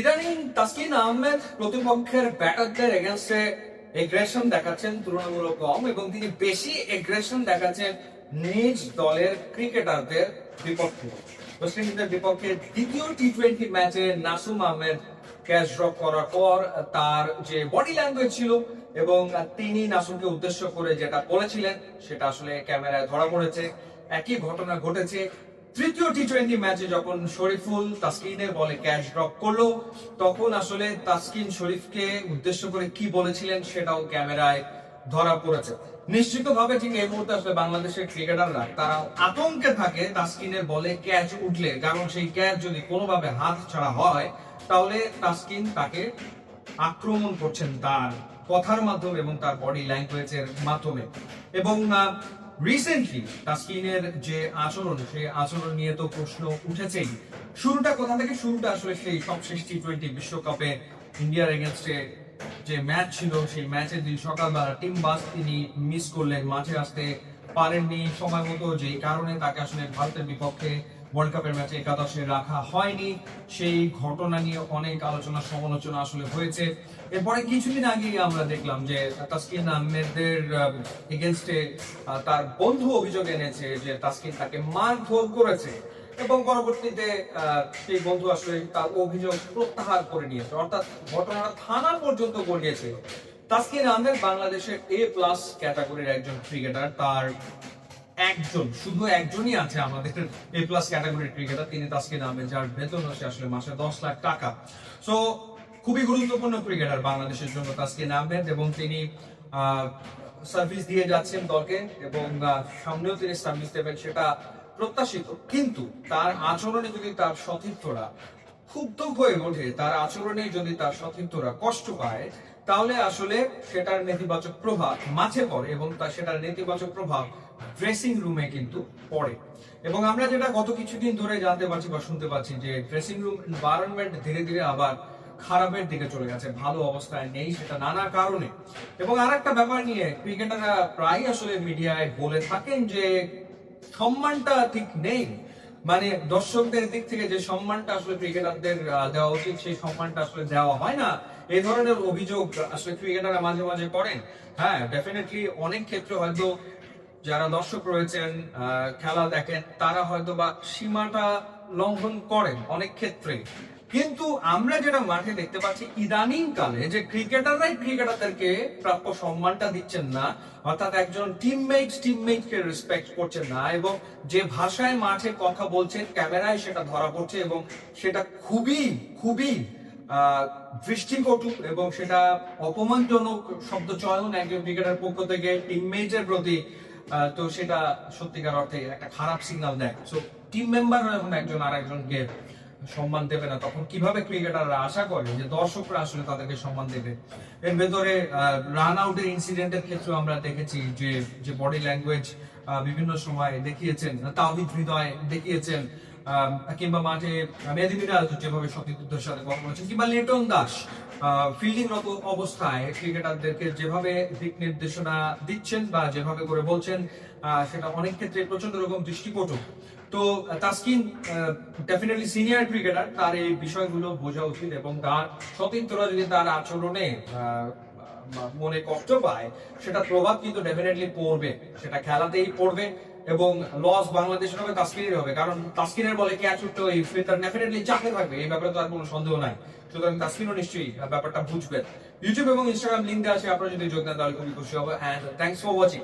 ইদানিং তাসকিন আহমেদ প্রতিপক্ষের ব্যাটারদের এগেনস্টে এগ্রেশন দেখাচ্ছেন, তুলনামূলক কম, এবং তিনি বেশি এগ্রেশন দেখাচ্ছেন নিজ দলের ক্রিকেটারদের বিপক্ষে। ওয়েস্ট ইন্ডিজের বিপক্ষে দ্বিতীয় টি টোয়েন্টি ম্যাচে নাসুম আহমেদ ক্যাচ ড্রপ করার পর তার যে বডি ল্যাঙ্গুয়েজ ছিল এবং তিনি নাসুমকে উদ্দেশ্য করে যেটা বলেছিলেন, সেটা আসলে ক্যামেরায় ধরা পড়েছে। একই ঘটনা ঘটেছে তৃতীয় টি টোয়েন্টি ম্যাচে যখন শরীফুল তাসকিনের বলে ক্যাচ ড্রপ করল, তখন আসলে তাসকিন শরীফকে উদ্দেশ্য করে কি বলেছিলেন সেটাও ক্যামেরায় ধরা পড়েছে। নিশ্চিতভাবে ঠিক এই মুহূর্তে আসলে বাংলাদেশের ক্রিকেটাররা, তারা আতঙ্কে থাকে তাসকিনের বলে ক্যাচ উঠলে। কারণ সেই ক্যাচ যদি কোনোভাবে হাত ছাড়া হয়, তাহলে তাসকিন তাকে আক্রমণ করছেন তার কথার মাধ্যমে এবং তার বডি ল্যাঙ্গুয়েজের মাধ্যমে। এবং রিসেন্টলি তাসকিনের যে আচরণ সেই আচরণ নিয়ে তো প্রশ্ন উঠেছেই। শুরুটা কোথা থেকে? শুরুটা আসলে সেই সবশেষ টি টোয়েন্টি বিশ্বকাপে ইন্ডিয়ার এগেনস্টে যে ম্যাচ ছিল, সেই ম্যাচের দিন সকালবেলা টিম বাস তিনি মিস করলেন। মাঠে আসতে পারেননি সময় মতো, যেই কারণে তাকে আসলে ভারতের বিপক্ষে ওয়ার্ল্ড কাপের ম্যাচে একাদশে রাখা হয়নি। সেই ঘটনা নিয়ে অনেক আলোচনা, সমালোচনা আসলে হয়েছে। এরপরে কিছুদিন আগে আমরা দেখলাম যে তাসকিন আহমেদের এগেনস্টে তার বন্ধু অভিযোগ এনেছে যে তাসকিন তাকে মারধর করেছে এবং পরবর্তীতে সেই বন্ধু আসলে তার অভিযোগ প্রত্যাহার করে নিয়েছে। অর্থাৎ ঘটনাটা থানা পর্যন্ত গড়িয়েছে। তাসকিন আহমেদ বাংলাদেশের এ প্লাস ক্যাটাগরির একজন ক্রিকেটার তার একজন, শুধু একজনই আছে আমাদের এ প্লাস ক্যাটাগরির ক্রিকেটার তিনি তাসকিন আহমেদ, যার বেতন হচ্ছে আসলে মাসে দশ লাখ টাকা। সো খুবই গুরুত্বপূর্ণ ক্রিকেটার বাংলাদেশের জন্য তাসকিন আহমেদ এবং তিনি সার্ভিস দিয়ে যাচ্ছেন দলকে এবং সামনেও তিনি সার্ভিস দেবেন সেটা প্রত্যাশিত। কিন্তু তার আচরণে যদি তার সতীর্থরা ক্ষুব্ধ হয়ে ওঠে, তার আচরণে যদি তার সতীর্থরা কষ্ট পায় তাহলে আসলে সেটার নেতিবাচক প্রভাব মাঠে পড়ে এবং তার সেটার নেতিবাচক প্রভাব ড্রেসিং রুমে কিন্তু পড়ে। এবং আমরা যেটা গত কিছুদিন ধরে জানতে পারছি বা শুনতে পাচ্ছি যে ড্রেসিং রুম এনভায়রনমেন্ট ধীরে ধীরে আবার খারাপের দিকে চলে গেছে, ভালো অবস্থায় নেই সেটা নানা কারণে। এবং আর একটা ব্যাপার নিয়ে ক্রিকেটাররা প্রায় আসলে মিডিয়ায় বলে থাকেন যে সম্মানটা ঠিক নেই। মানে দর্শকদের দিক থেকে যে সম্মানটা আসলে ক্রিকেটারদের দেওয়া উচিত, সেই সম্মানটা আসলে দেওয়া হয় না। এই ধরনের অভিযোগ আসলে ক্রিকেটাররা মাঝে মাঝে করেন। হ্যাঁ ডেফিনেটলি অনেক ক্ষেত্রে হয়তো যারা দর্শক রয়েছেন খেলা দেখেন, তারা হয়তো বা সীমাটা লঙ্ঘন করেন অনেক ক্ষেত্রে। কিন্তু আমরা যেটা মাঠে দেখতে পাচ্ছি ইদানিং কালে যে ক্রিকেটাররাই ক্রিকেটারদেরকে প্রাপ্য সম্মানটা দিচ্ছেন না, অর্থাৎ একজন টিমমেট টিমমেটকে রেসপেক্ট করছেন না এবং যে ভাষায় মাঠে কথা বলছেন ক্যামেরায় সেটা ধরা পড়ছে এবং সেটা খুবই খুবই দৃষ্টিকটু এবং সেটা অপমানজনক শব্দ চয়ন একজন ক্রিকেটার পক্ষ থেকে টিমমেটের প্রতি তো সেটা সত্যিকার অর্থে একটা খারাপ সিগন্যাল দেয়। সো টিম মেম্বার যখন একজন আর একজনকে সম্মান দেবে না, তখন কীভাবে ক্রিকেটাররা আশা করে যে দর্শকরা আসলে তাদেরকে সম্মান দেবে? এর ভেতরে রান আউটের ইনসিডেন্টের ক্ষেত্রে আমরা দেখেছি যে যে বডি ল্যাঙ্গুয়েজ বিভিন্ন সময় দেখিয়েছেন, তাওহিদ হৃদয় দেখিয়েছেন কিংবা মাঠে মেহেদি মিরাজ যেভাবে সতীর্থদের সাথে কথা বলেছেন, কিংবা লিটন দাস ফিল্ডিং রত অবস্থায় ক্রিকেটারদেরকে যেভাবে দিক নির্দেশনা দিচ্ছেন বা যেভাবে করে বলছেন সেটা অনেক ক্ষেত্রে প্রচণ্ড রকম দৃষ্টিকটু। তো তাসকিন ডেফিনেটলি সিনিয়র ক্রিকেটার তার এই বিষয়গুলো বোঝা উচিত এবং তার সতীর্থরা যদি তার আচরণে মনে কষ্ট পায় সেটা প্রভাব কিন্তু ডেফিনেটলি পড়বে, সেটা খেলাতেই পড়বে। এবং লস বাংলাদেশের হবে, তাস্কিনের হবে। কারণ তাস্কিনের বলে ক্যাচ উঠতে ওই ফিল্টার ডেফিনেটলি থাকবে, এই ব্যাপারে তো আর কোনো সন্দেহ নাই। সুতরাং তাস্কিরও নিশ্চয়ই ব্যাপারটা বুঝবেন। ইউটিউব এবং ইনস্টাগ্রাম লিঙ্ক দেওয়া আছে, আপনারা যদি যোগদান তাহলে খুবই খুশি হবে। And thanks for watching